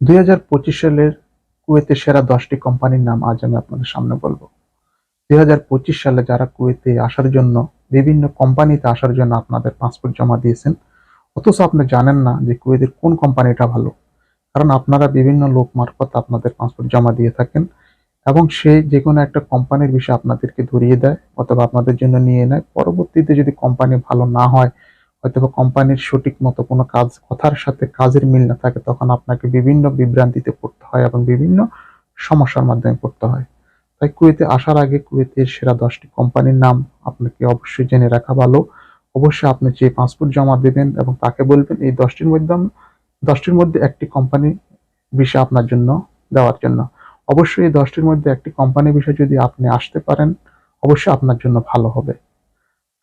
দুই হাজার পঁচিশ সালের কুয়েতের সেরা দশটি কোম্পানির নাম আজ আমি আপনাদের সামনে বলব। দুই হাজার পঁচিশ সালে যারা কুয়েতে আসার জন্য, বিভিন্ন কোম্পানিতে আসার জন্য আপনাদের পাসপোর্ট জমা দিয়েছেন, অথচ আপনি জানেন না যে কুয়েতের কোন কোম্পানিটা ভালো। কারণ আপনারা বিভিন্ন লোক মারফত আপনাদের পাসপোর্ট জমা দিয়ে থাকেন এবং সে যে কোনো একটা কোম্পানির বিষয়ে আপনাদেরকে ধরিয়ে দেয় অথবা আপনাদের জন্য নিয়ে নেয়। পরবর্তীতে যদি কোম্পানি ভালো না হয় হয়তো কোম্পানির সঠিক মতো কোনো কাজ, কথার সাথে কাজের মিল না থাকে, তখন আপনাকে বিভিন্ন বিভ্রান্তিতে পড়তে হয় এবং বিভিন্ন সমস্যার মাধ্যমে পড়তে হয়। তাই কুয়েতে আসার আগে কুয়েতের সেরা দশটি কোম্পানির নাম আপনাকে অবশ্যই জেনে রাখা ভালো। অবশ্যই আপনি যে পাসপোর্ট জমা দেবেন এবং তাকে বলবেন, এই দশটির মধ্যে দশটির মধ্যে একটি কোম্পানি বিষয় আপনার জন্য দেওয়ার জন্য। অবশ্যই এই দশটির মধ্যে একটি কোম্পানি বিষয় যদি আপনি আসতে পারেন, অবশ্যই আপনার জন্য ভালো হবে।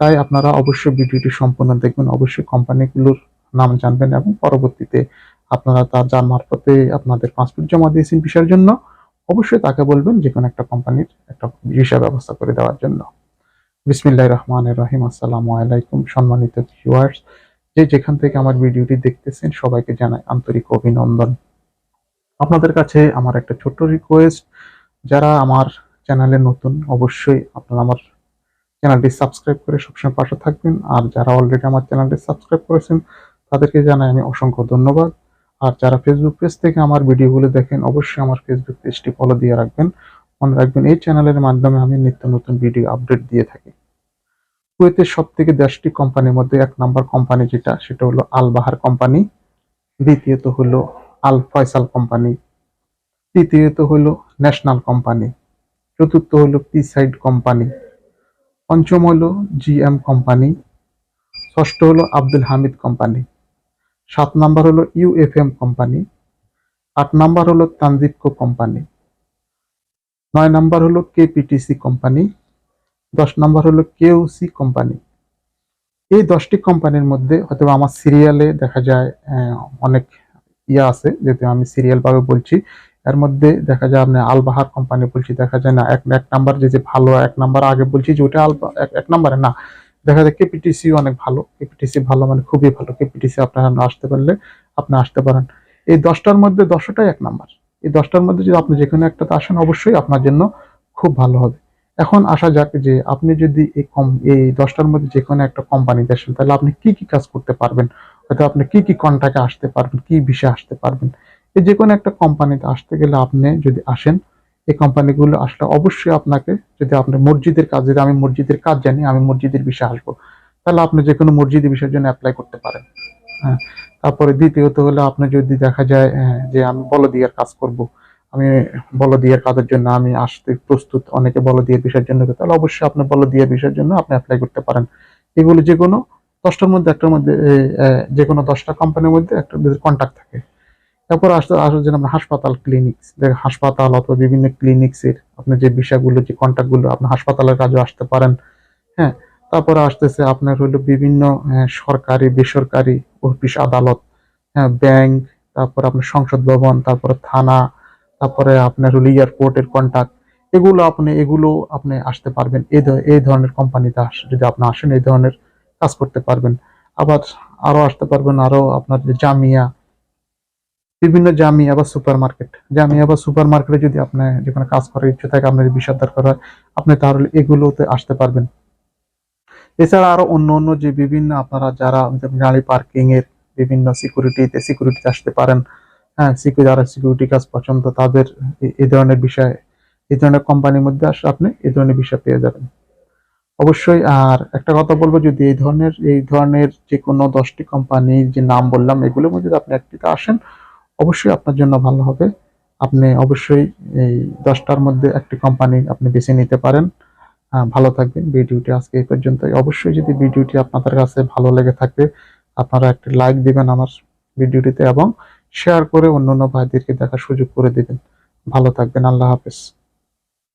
তাই আপনারা অবশ্যই ভিডিওটি সম্পূর্ণ দেখবেন। অবশ্যই কোম্পানিগুলোর নাম জানবেন এবং পরবর্তীতে আপনারা তার যার মারফতে আপনাদের পাসপোর্ট জমা দিয়েছেন ভিসার জন্য, অবশ্যই তাকে বলবেন যে কোনো একটা কোম্পানির একটা ভিসা ব্যবস্থা করে দেওয়ার জন্য। বিসমিল্লাহ রহমান রহিম। আসসালামু আলাইকুম সম্মানিত ভিউয়ার্স যে যেখান থেকে আমার ভিডিওটি দেখতেছেন, সবাইকে জানাই আন্তরিক অভিনন্দন। আপনাদের কাছে আমার একটা ছোট্ট রিকোয়েস্ট যারা আমার চ্যানেলে নতুন, অবশ্যই আপনারা আমার চ্যানেলটি সাবস্ক্রাইব করে সবসময় পাশে থাকবেন। আর যারা অলরেডি আমার চ্যানেলটি সাবস্ক্রাইব করেছেন, তাদেরকে জানাই আমি অসংখ্য ধন্যবাদ। আর যারা ফেসবুক পেজ থেকে আমার ভিডিওগুলো দেখেন, অবশ্যই আমার ফেসবুক পেজটি ফলো দিয়ে রাখবেন। মনে রাখবেন, এই চ্যানেলের মাধ্যমে আমি নিত্য নতুন ভিডিও আপডেট দিয়ে থাকি। কুয়েতের সব থেকে দশটি কোম্পানির মধ্যে এক নাম্বার কোম্পানি যেটা, সেটা হলো আল বাহার কোম্পানি। দ্বিতীয়ত হলো আল ফয়সাল কোম্পানি। তৃতীয়ত হলো ন্যাশনাল কোম্পানি। চতুর্থ হলো পি সাইড কোম্পানি। পঞ্চম হলো জিএম কোম্পানি, ষষ্ঠ হলো আব্দুল হামিদ কোম্পানি, সাত নাম্বার হলো ইউএফএম কোম্পানি, আট নাম্বার হলো তানজিবকো কোম্পানি, নয় নাম্বার হলো কেপিটিসি কোম্পানি, দশ নাম্বার হলো কেউসি কোম্পানি। এই দশটি কোম্পানির মধ্যে হয়তো আমার সিরিয়ালে দেখা যায় অনেক ইয়া আছে, যেহেতু আমি সিরিয়ালভাবে বলছি। এর মধ্যে দেখা যায় আপনি আলবাহার কোম্পানি বলছি, দেখা যায় না, এক এক নাম্বার যে যে ভালো, এক নাম্বার আগে বলছি যে ওটা আলবা, এক নাম্বারে না। দেখা যায় কেপিটিসি অনেক ভালো কেপিটিসি ভালো মানে খুবই ভালো। কেপিটিসি আপনারা আসতে পারলে আপনি আসতে পারেন। এই দশটার মধ্যে দশটাই এক নাম্বার এই দশটার মধ্যে যদি আপনি যেকোনো একটাতে আসেন, অবশ্যই আপনার জন্য খুব ভালো হবে। এখন আসা যাক যে আপনি যদি এই কম, এই দশটার মধ্যে যে কোনো একটা কোম্পানিতে আসেন, তাহলে আপনি কি কি কাজ করতে পারবেন? হয়তো আপনি কি কি কন্ট্রাক্টে আসতে পারবেন? কি বিষয়ে আসতে পারবেন? এই যে কোনো একটা কোম্পানিতে আসতে গেলে আপনি যদি আসেন এই কোম্পানিগুলো আসলে অবশ্যই আপনাকে যদি আপনি মসজিদের কাজ যদি আমি মসজিদের কাজ জানি আমি মসজিদের বিষয়ে আসব তাহলে আপনি যে কোনো মসজিদের বিষয়ের জন্য অ্যাপ্লাই করতে পারেন। হ্যাঁ তারপরে দ্বিতীয়ত হলো আপনি যদি দেখা যায় আহ, যে আমি বলদিয়ার কাজ করব আমি বলদিয়ার কাজের জন্য আমি আসতে প্রস্তুত অনেকে বলদিয়ার বিষয়ের জন্য তাহলে অবশ্যই আপনি বলদিয়ার বিষয়ের জন্য আপনি অ্যাপ্লাই করতে পারেন। এগুলো যে কোনো দশটার মধ্যে একটার মধ্যে যে কোনো দশটা কোম্পানির মধ্যে একটা কন্ট্যাক্ট থাকে। তারপর আসতে আসলে যেন আমরা হাসপাতাল ক্লিনিক হাসপাতাল অথবা বিভিন্ন ক্লিনিক্সের আপনার যে বিষয়গুলো যে কন্ট্যাক্টগুলো আপনি হাসপাতালের কাজে আসতে পারেন হ্যাঁ? তারপরে আসতেছে আপনার হলো বিভিন্ন আহ, সরকারি বেসরকারি অফিস আদালত হ্যাঁ ব্যাংক তারপর আপনার সংসদ ভবন তারপরে থানা তারপরে আপনার হলো এয়ারপোর্টের কন্ট্যাক্ট এগুলো আপনি এগুলো আপনি আসতে পারবেন। এই ধরনের কোম্পানিতে যদি আপনি আসেন এই ধরনের কাজ করতে পারবেন। আবার আরও আসতে পারবেন আরও আপনার যে জামিয়া বিভিন্ন জামিয়া বা সুপার মার্কেট জামিয়া বা সুপার মার্কেটে যদি আপনি যেখানে কাজ করার ইচ্ছে থাকে, আপনার বিষয় দরকার হয়, আপনি তাহলে এগুলোতে আসতে পারবেন। এছাড়া আরও অন্য অন্য যে বিভিন্ন আপনারা যারা গাড়ি পার্কিং এর বিভিন্ন সিকিউরিটিতে সিকিউরিটিতে আসতে পারেন হ্যাঁ সিকিউরিটি যারা সিকিউরিটি কাজ পছন্দ, তাদের এই ধরনের বিষয় এই ধরনের কোম্পানির মধ্যে আসলে আপনি এই ধরনের বিষয় পেয়ে যাবেন। অবশ্যই আর একটা কথা বলব, যদি এই ধরনের এই ধরনের যে কোনো দশটি কোম্পানির যে নাম বললাম, এগুলোর মধ্যে আপনি একটিতে আসেন অবশ্যই আপনার জন্য ভালো হবে। আপনি অবশ্যই এই দশটার মধ্যে একটি কোম্পানি আপনি বেছে নিতে পারেন। ভালো থাকবেন। ভিডিওটি আজকে এই পর্যন্তই। অবশ্যই যদি ভিডিওটি আপনাদের কাছে ভালো লেগে থাকে, আপনারা একটি লাইক দিবেন আমার ভিডিওটিতে এবং শেয়ার করে অন্য অন্য ভাইদেরকে দেখার সুযোগ করে দিবেন। ভালো থাকবেন। আল্লাহ হাফেজ।